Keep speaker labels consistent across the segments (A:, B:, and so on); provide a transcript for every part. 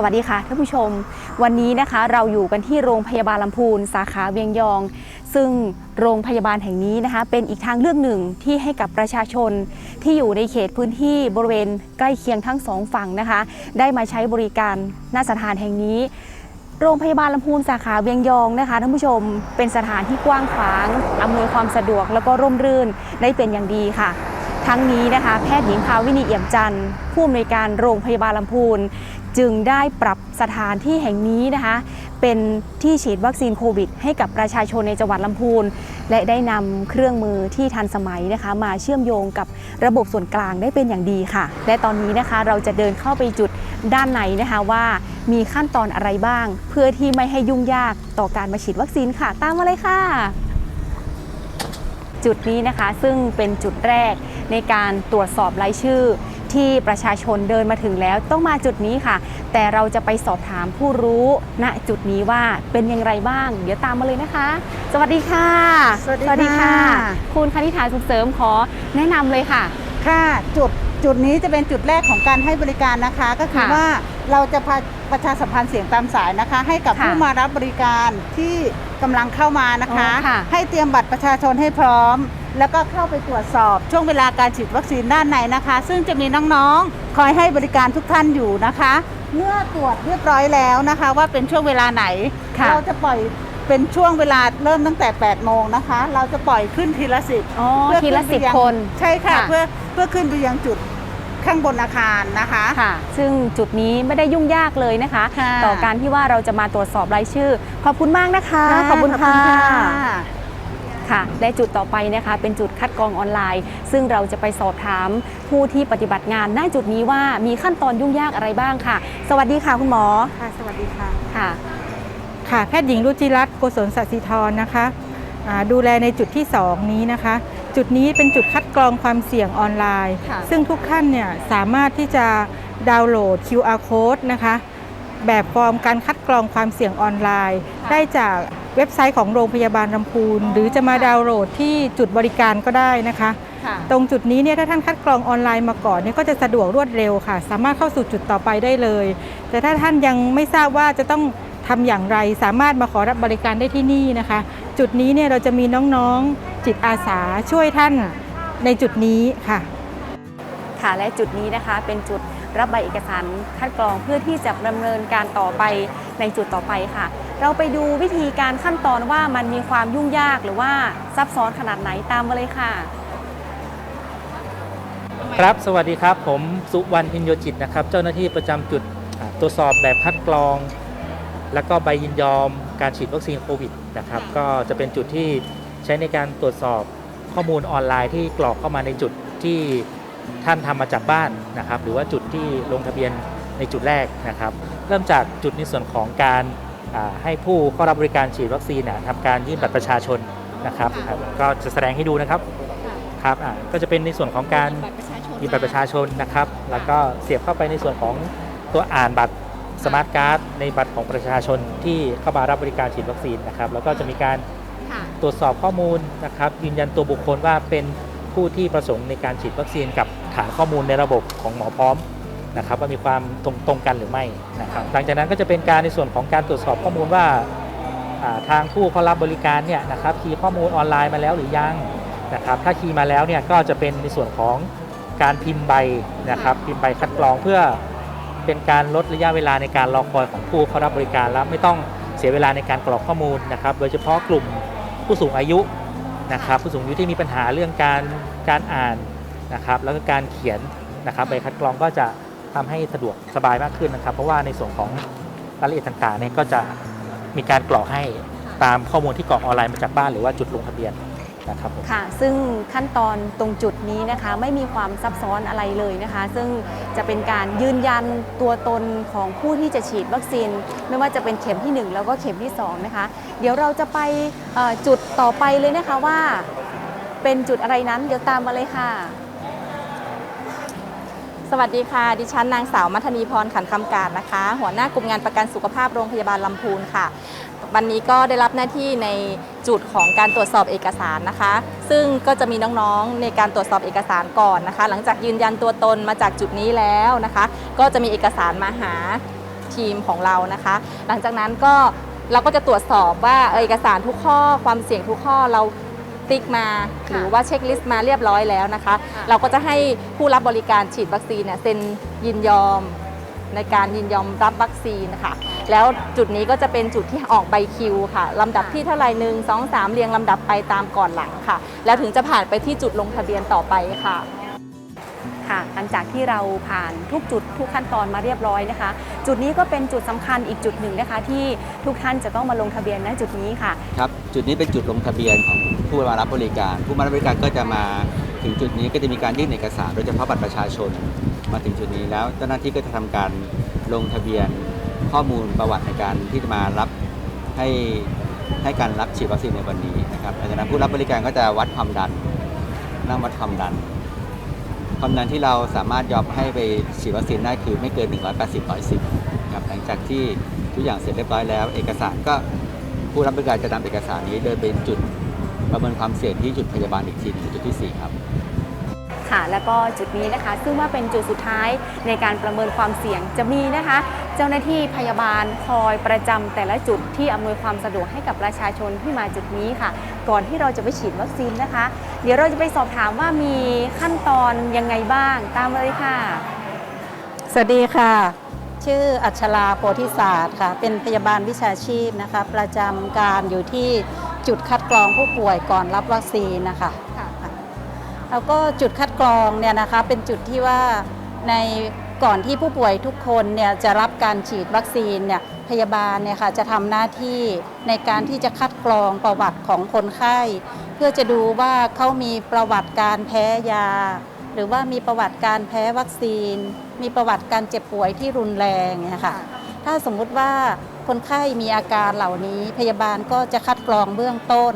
A: สวัสดีค่ะท่านผู้ชม วันนี้นะคะเราอยู่กันที่โรงพยาบาลลำพูน สาขาเวียงยอง ซึ่งโรงพยาบาลแห่งนี้นะคะ เป็นอีกทางเลือกหนึ่งที่ให้กับประชาชน ที่อยู่ในเขตพื้นที่บริเวณใกล้เคียงทั้งสองฝั่งนะคะ ได้มาใช้บริการณสถานแห่งนี้โรงพยาบาลลำพูนสาขาเวียงยองนะคะท่านผู้ชมเป็นสถานที่กว้างขวางอำนวยความสะดวกแล้วก็ร่มรื่นได้เป็นอย่างดีค่ะ ทั้งนี้นะคะ แพทย์หญิงภาวินีเอี่ยมจันทร์ผู้อำนวยการโรงพยาบาลลำพูน จึงได้ปรับสถานที่แห่งนี้นะคะเป็นที่ฉีดวัคซีนโควิด ให้กับประชาชนในจังหวัดลำพูน และได้นำเครื่องมือที่ทันสมัยนะคะ มาเชื่อมโยงกับระบบส่วนกลางได้เป็นอย่างดีค่ะ และตอนนี้นะคะเราจะเดินเข้าไปจุดด้านในนะคะว่ามีขั้นตอนอะไรบ้าง เพื่อที่ไม่ให้ยุ่งยากต่อการมาฉีดวัคซีนค่ะ ตามมาเลยค่ะ จุดนี้นะคะซึ่งเป็นจุดแรกในการตรวจสอบรายชื่อ ที่ประชาชนเดินมาถึงแล้วต้องมาจุดนี้ค่ะ แต่เราจะไปสอบถามผู้รู้ณจุดนี้ว่าเป็นอย่างไรบ้าง เดี๋ยวตามมาเลยนะคะ สวัสดีค่ะ
B: สวัสดีค่ะ
A: คุณคณิฐาสุขเสริมขอแนะนำเลยค่ะ
B: ค่ะจุดจุดนี้จะเป็นจุดแรกของการให้บริการนะคะ ก็คือ
A: ค่ะ
B: ว่าเราจะพาประชาสัมพันธ์เสียงตามสายนะคะ ให้กับ
A: ค่ะ
B: ผู้มารับบริการที่กำลังเข้ามานะคะ
A: อ๋อค่ะ
B: ให้เตรียมบัตรประชาชนให้พร้อม แล้วก็เข้าไปตรวจสอบช่วงเวลาการฉีดวัคซีนด้านในนะคะ ซึ่งจะมีน้องๆ คอยให้บริการทุกท่านอยู่นะคะ เมื่อตรวจเรียบร้อยแล้วนะคะ ว่าเป็นช่วงเวลาไหน
A: ค่ะ
B: เราจะปล่อยเป็นช่วงเวลาเริ่มตั้งแต่ 8 โมงนะคะ เราจะปล่อยขึ้นทีละสิบ
A: อ๋อ
B: เพื่อ
A: ทีละ
B: ขึ้
A: สิบ
B: ไปยัง
A: คน
B: ใช่ค่ะ
A: ค่ะ
B: เพื่อเพื่อขึ้นไปยังจุดข้างบนอาคารนะคะ
A: ค่ะ ซึ่งจุดนี้ไม่ได้ยุ่งยากเลยนะคะ
B: ค่ะ
A: ต่อการที่ว่าเราจะมาตรวจสอบรายชื่อ ขอบคุณมากนะคะ ขอบคุณค่ะ ค่ะ และจุดต่อไปนะคะ เป็นจุดคัดกรองออนไลน์ ซึ่งเราจะไปสอบถามผู้ที่ปฏิบัติงานณจุดนี้ว่ามีขั้นตอนยุ่งยากอะไรบ้างค่ะ สวัสดีค่ะคุณหมอ
B: ค่ะสวัสดีค่ะ
A: ค่ะ
C: ค่ะแพทย์หญิงรุจิรัตน์โกศลสัสิธรนะคะอ่าดูแลในจุดที่ 2 นี้นะคะ จุดนี้เป็นจุดคัดกรองความเสี่ยงออนไลน์
A: ค่ะ
C: ซึ่งทุกท่านเนี่ยสามารถที่จะดาวน์โหลด QR code นะคะ แบบฟอร์มการคัดกรองความเสี่ยงออนไลน์ ได้จาก เว็บไซต์ของโรงพยาบาลลำพูน หรือจะมาดาวน์โหลดที่จุดบริการก็ได้นะคะ
A: ค่ะ
C: ตรงจุดนี้เนี่ยถ้าท่านคัดกรองออนไลน์มาก่อนเนี่ยก็จะสะดวกรวดเร็วค่ะ สามารถเข้าสู่จุดต่อไปได้เลย แต่ถ้าท่านยังไม่ทราบว่าจะต้องทำอย่างไร สามารถมาขอรับบริการได้ที่นี่นะคะ จุดนี้เนี่ยเราจะมีน้องๆจิตอาสาช่วยท่านในจุดนี้ค่ะ
A: ค่ะและจุดนี้นะคะเป็นจุด รับใบเอกสารคัดกรองเพื่อที่จะดำเนินการต่อไปในจุดต่อไปค่ะ เราไปดูวิธีการขั้นตอนว่ามันมีความยุ่งยากหรือว่าซับซ้อนขนาดไหนตามมาเลยค่ะ
D: ครับสวัสดีครับ ผมสุวรรณอินโยจิตนะครับ เจ้าหน้าที่ประจำจุดอ่าตรวจสอบแบบคัดกรอง แล้วก็ใบยินยอมการฉีดวัคซีนโควิดนะครับ ก็จะเป็นจุดที่ใช้ในการตรวจสอบข้อมูลออนไลน์ที่กรอกเข้ามาในจุดที่ ท่านทำมาจากบ้านนะครับ หรือว่าจุดที่ลงทะเบียนในจุดแรกนะครับ เริ่มจากจุดในส่วนของการอ่าให้ผู้เข้ารับบริการฉีดวัคซีนนะทำการยื่นบัตรประชาชนนะครับครับก็จะแสดงให้ดูนะครับครับอ่าก็จะเป็นในส่วนของการหยิบบัตรประชาชนนะครับ แล้วก็เสียบเข้าไปในส่วนของตัวอ่านบัตรสมาร์ทการ์ดในบัตรของประชาชนที่เข้ามารับบริการฉีดวัคซีนนะครับ แล้วก็จะมีการตรวจสอบข้อมูลนะครับ ยืนยันตัวบุคคลว่าเป็น ผู้ที่ประสงค์ในการฉีดวัคซีนกับฐานข้อมูลในระบบของหมอพร้อมนะครับว่ามีความตรงตรงกันหรือไม่นะครับหลังจากนั้นก็จะเป็นการในส่วนของการตรวจสอบข้อมูลว่าอ่าทางผู้เข้ารับบริการเนี่ยนะครับคีย์ข้อมูลออนไลน์มาแล้วหรือยังนะครับถ้าคีย์มาแล้วเนี่ยก็จะเป็นในส่วนของการพิมพ์ใบนะครับพิมพ์ใบคัดกรองเพื่อเป็นการลดระยะเวลาในการรอคอยของผู้เข้ารับบริการแล้วไม่ต้องเสียเวลาในการกรอกข้อมูลนะครับโดยเฉพาะกลุ่มผู้สูงอายุ นะครับผู้สูงอายุที่มีปัญหาเรื่องการการอ่านนะครับแล้วก็การเขียนนะครับใบคัดกรองก็จะทำให้สะดวกสบายมากขึ้นนะครับ เพราะว่าในส่วนของรายละเอียดต่างๆเนี่ยก็จะมีการกรอกให้ตามข้อมูลที่กรอกออนไลน์มาจากบ้านหรือว่าจุดลงทะเบียน นะครับผม
A: ค่ะ ซึ่งขั้นตอนตรงจุดนี้นะคะไม่มีความซับซ้อนอะไรเลยนะคะ ซึ่งจะเป็นการยืนยันตัวตนของผู้ที่จะฉีดวัคซีน ไม่ว่าจะเป็นเข็มที่ 1 แล้วก็เข็มที่2นะคะ เดี๋ยวเราจะไปเอ่อจุดต่อไปเลยนะคะว่าเป็นจุดอะไรนั้นเดี๋ยวตามมาเลยค่ะ
E: สวัสดีค่ะ ดิฉันนางสาวมัทนีพรขันคำการนะคะ หัวหน้ากลุ่มงานประกันสุขภาพโรงพยาบาลลำพูนค่ะ วันนี้ก็ได้รับหน้าที่ในจุดของการตรวจสอบเอกสารนะคะ ซึ่งก็จะมีน้องๆในการตรวจสอบเอกสารก่อนนะคะ หลังจากยืนยันตัวตนมาจากจุดนี้แล้วนะคะ ก็จะมีเอกสารมาหาทีมของเรานะคะ หลังจากนั้นก็เราก็จะตรวจสอบว่าเออเอกสารทุกข้อความเสี่ยงทุกข้อเราติ๊กมาหรือว่าเช็คลิสต์มาเรียบร้อยแล้วนะคะ
A: ค่ะ
E: เราก็จะให้ผู้รับบริการฉีดวัคซีนเนี่ยเซ็นยินยอมในการยินยอมรับวัคซีนนะคะ แล้วจุดนี้ก็จะเป็นจุดที่ออกใบคิวค่ะลำดับที่เท่าไหร่หนึ่งสองสามเรียงลำดับไปตามก่อนหลังค่ะ แล้วถึงจะผ่านไปที่จุดลงทะเบียนต่อไปค่ะ
A: ค่ะ หลังจากที่เราผ่านทุกจุดทุกขั้นตอนมาเรียบร้อยนะคะ จุดนี้ก็เป็นจุดสำคัญอีกจุดหนึ่งนะคะ ที่ทุกท่านจะต้องมาลงทะเบียนณจุดนี้ค่ะ
F: ครับจุดนี้เป็นจุดลงทะเบียนของผู้มารับบริการ ผู้มารับบริการก็จะมาถึงจุดนี้ก็จะมีการยื่นเอกสารโดยเฉพาะบัตรประชาชน มาถึงจุดนี้แล้วเจ้าหน้าที่ก็จะทำการลงทะเบียน ข้อมูลประวัติในการที่จะมารับให้ให้การรับฉีดวัคซีนในวันนี้นะครับหลังจากนั้นผู้รับบริการก็จะวัดความดัน นั่งวัดความดัน ความดันที่เราสามารถยอมให้ไปฉีดวัคซีนได้คือไม่เกิน 180 110ครับหลังจากที่ทุกอย่างเสร็จเรียบร้อยแล้ว เอกสารก็ผู้รับบริการจะนำเอกสารนี้เดินไปจุดประเมินความเสี่ยงที่จุดพยาบาลอีกทีหนึงจุดที่ 4 ครับ
A: ค่ะ แล้วก็จุดนี้นะคะ ซึ่งว่าเป็นจุดสุดท้ายในการประเมินความเสี่ยงจะมีนะคะ เจ้าหน้าที่พยาบาลคอยประจำแต่ละจุดที่อำนวยความสะดวกให้กับประชาชนที่มาจุดนี้ค่ะ ก่อนที่เราจะไปฉีดวัคซีนนะคะ เดี๋ยวเราจะไปสอบถามว่ามีขั้นตอนยังไงบ้างตามมาเลยค่ะ
G: สวัสดีค่ะ ชื่ออัชราโพธิศาสตร์ค่ะ เป็นพยาบาลวิชาชีพนะคะ ประจำการอยู่ที่จุดคัดกรองผู้ป่วยก่อนรับวัคซีนนะคะ แล้วก็จุดคัดกรองเนี่ยนะคะเป็นจุดที่ว่าในก่อนที่ผู้ป่วยทุกคนเนี่ยจะรับการฉีดวัคซีนเนี่ยพยาบาลเนี่ยค่ะจะทำหน้าที่ในการที่จะคัดกรองประวัติของคนไข้ เพื่อจะดูว่าเขามีประวัติการแพ้ยา หรือว่ามีประวัติการแพ้วัคซีน มีประวัติการเจ็บป่วยที่รุนแรงเนี่ยค่ะถ้าสมมุติว่าคนไข้มีอาการเหล่านี้พยาบาลก็จะคัดกรองเบื้องต้น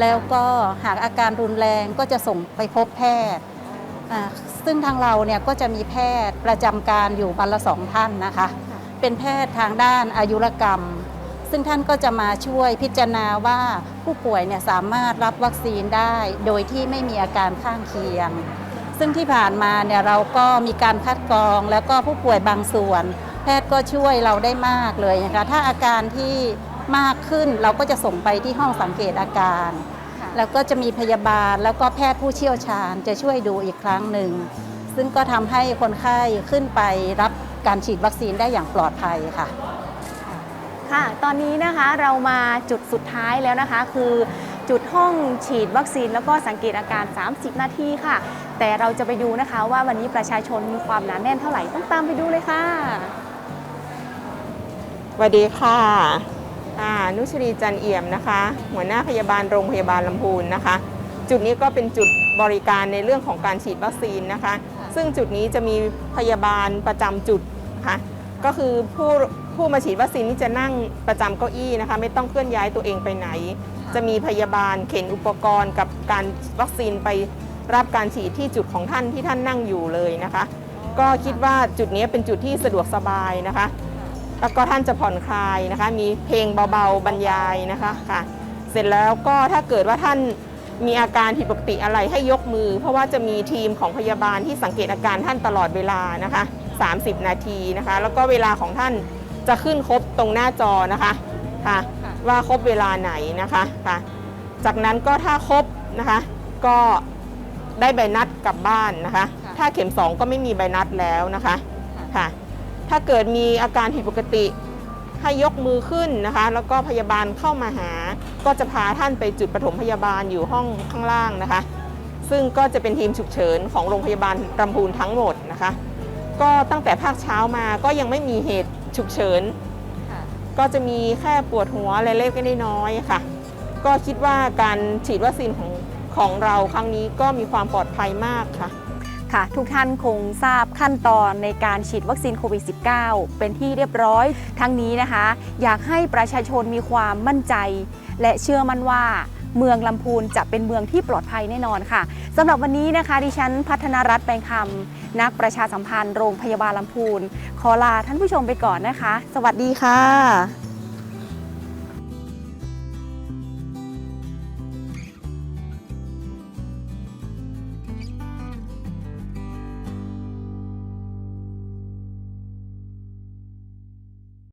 G: แล้วก็หากอาการรุนแรงก็จะส่งไปพบแพทย์ซึ่งทางเราเนี่ยก็จะมีแพทย์ประจำการอยู่วันละสองท่านนะคะ เป็นแพทย์ทางด้านอายุรกรรม ซึ่งท่านก็จะมาช่วยพิจารณาว่าผู้ป่วยเนี่ยสามารถรับวัคซีนได้โดยที่ไม่มีอาการข้างเคียง ซึ่งที่ผ่านมาเนี่ยเราก็มีการคัดกรองแล้วก็ผู้ป่วยบางส่วน แพทย์ก็ช่วยเราได้มากเลยนะคะถ้าอาการที่ มากขึ้น เราก็จะส่งไปที่ห้องสังเกตอาการ แล้วก็จะมีพยาบาลแล้วก็แพทย์ผู้เชี่ยวชาญจะช่วยดูอีกครั้งหนึ่ง ซึ่งก็ทำให้คนไข้ขึ้นไปรับการฉีดวัคซีนได้อย่างปลอดภัยค่ะ
A: ค่ะ ตอนนี้นะคะเรามาจุดสุดท้ายแล้วนะคะ คือจุดห้องฉีดวัคซีน แล้วก็สังเกตอาการ 30 นาทีค่ะ แต่เราจะไปดูนะคะว่าวันนี้ประชาชนมีความหนาแน่นเท่าไหร่ต้องตามไปดูเลยค่ะ
H: สวัสดีค่ะ อ่านุชรีจันเอี่ยมนะคะ หัวหน้าพยาบาลโรงพยาบาลลำพูนนะคะ จุดนี้ก็เป็นจุดบริการในเรื่องของการฉีดวัคซีนนะคะ ซึ่งจุดนี้จะมีพยาบาลประจำจุดค่ะก็คือผู้ผู้มาฉีดวัคซีนนี่จะนั่งประจำเก้าอี้นะคะ ไม่ต้องเคลื่อนย้ายตัวเองไปไหน จะมีพยาบาลเข็นอุปกรณ์กับการวัคซีนไปรับการฉีดที่จุดของท่านที่ท่านนั่งอยู่เลยนะคะ ก็คิดว่าจุดนี้เป็นจุดที่สะดวกสบายนะคะ แล้วก็ท่านจะผ่อนคลายนะคะ มีเพลงเบาๆบรรยายนะคะค่ะ เสร็จแล้วก็ถ้าเกิดว่าท่านมีอาการผิดปกติอะไรให้ยกมือ เพราะว่าจะมีทีมของพยาบาลที่สังเกตอาการท่านตลอดเวลานะคะ 30 นาทีนะคะ แล้วก็เวลาของท่านจะขึ้นครบตรงหน้าจอนะคะค่ะ ว่าครบเวลาไหนนะคะค่ะ จากนั้นก็ถ้าครบนะคะ ก็ได้ใบนัดกลับบ้านนะคะ ถ้าเข็ม 2 ก็ไม่มีใบนัดแล้วนะคะค่ะ ถ้าเกิดมีอาการผิดปกติให้ยกมือขึ้นนะคะ แล้วก็พยาบาลเข้ามาหา ก็จะพาท่านไปจุดปฐมพยาบาลอยู่ห้องข้างล่างนะคะ ซึ่งก็จะเป็นทีมฉุกเฉินของโรงพยาบาลลำพูนทั้งหมดนะคะ ก็ตั้งแต่ภาคเช้ามาก็ยังไม่มีเหตุฉุกเฉินก็จะมีแค่ปวดหัวอะไรเล็กๆน้อยๆค่ะ ก็คิดว่าการฉีดวัคซีนของของเราครั้งนี้ก็มีความปลอดภัยมากค่ะ
A: ค่ะ ทุกท่านคงทราบขั้นตอนในการฉีดวัคซีนโควิด -19 เป็นที่เรียบร้อยทั้งนี้นะคะ อยากให้ประชาชนมีความมั่นใจ และเชื่อมั่นว่าเมืองลำพูนจะเป็นเมืองที่ปลอดภัยแน่นอนค่ะสำหรับวันนี้นะคะ ดิฉันพัฒนารัตน์แปลงคำนักประชาสัมพันธ์โรงพยาบาลลำพูน ขอลาท่านผู้ชมไปก่อนนะคะ สวัสดีค่ะ